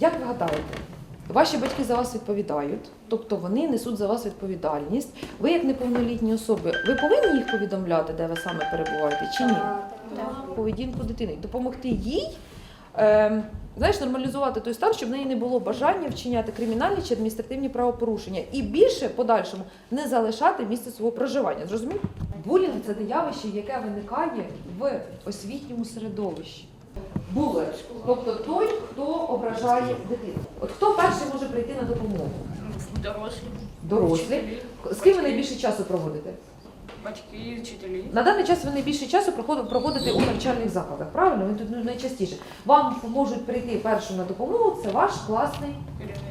Як ви гадаєте, ваші батьки за вас відповідають, тобто вони несуть за вас відповідальність. Ви, як неповнолітні особи, ви повинні їх повідомляти, де ви саме перебуваєте, чи ні? Поведінку дитини, допомогти їй. Е, знаєш, нормалізувати той стан, щоб в неї не було бажання вчиняти кримінальні чи адміністративні правопорушення, і більше в подальшому не залишати місце свого проживання. Зрозумів? Булінг це те явище, яке виникає в освітньому середовищі. Булер, тобто той, хто ображає дитину. От хто перший може прийти на допомогу? Дорослі, Дорослі. З ким ви найбільше часу проводите? батьки, вчителі. На даний час ви найбільше часу проводите у навчальних закладах, правильно? Ви тут ну, найчастіше. Вам можуть прийти першим на допомогу. Це ваш класний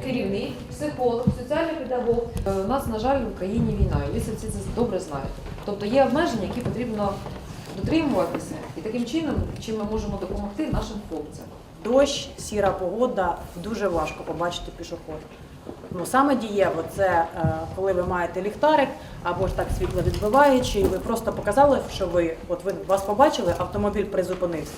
керівник, психолог, соціальний педагог. Е, У нас, на жаль, в Україні війна, і ви всі це добре знаєте. Тобто є обмеження, які потрібно дотримуватися, і таким чином, чим ми можемо допомогти нашим хлопцям. Дощ, сіра погода, дуже важко побачити пішоход. Ну, саме дієво це е, коли ви маєте ліхтарик або ж так світло відбиваючи, і ви просто показали, що ви от ви вас побачили, автомобіль призупинився.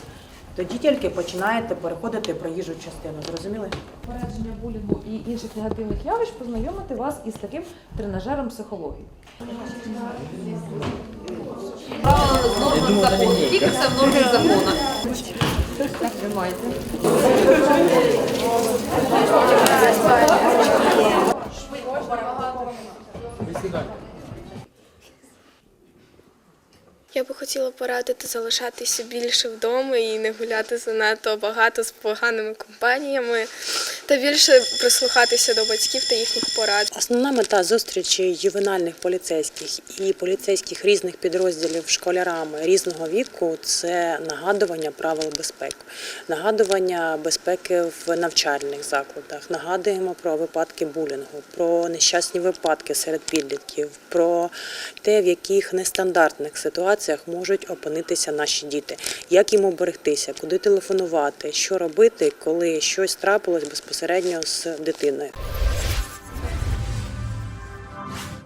Тоді тільки починаєте переходити проїжджу частину. Зрозуміли? Попередження булінгу і інших негативних явищ познайомити вас із таким тренажером психології. Закону, тільки все в нормі закону. Я би хотіла порадити залишатися більше вдома і не гуляти занадто багато з поганими компаніями та більше прислухатися до батьків та їхніх порад. Основна мета зустрічі ювенальних поліцейських і поліцейських різних підрозділів школярами різного віку це нагадування правил безпеки, нагадування безпеки в навчальних закладах. Нагадуємо про випадки булінгу, про нещасні випадки серед підлітків, про те, в яких нестандартних ситуаціях можуть опинитися наші діти, як їм оберегтися, куди телефонувати, що робити, коли щось трапилось безпосередньо з дитиною.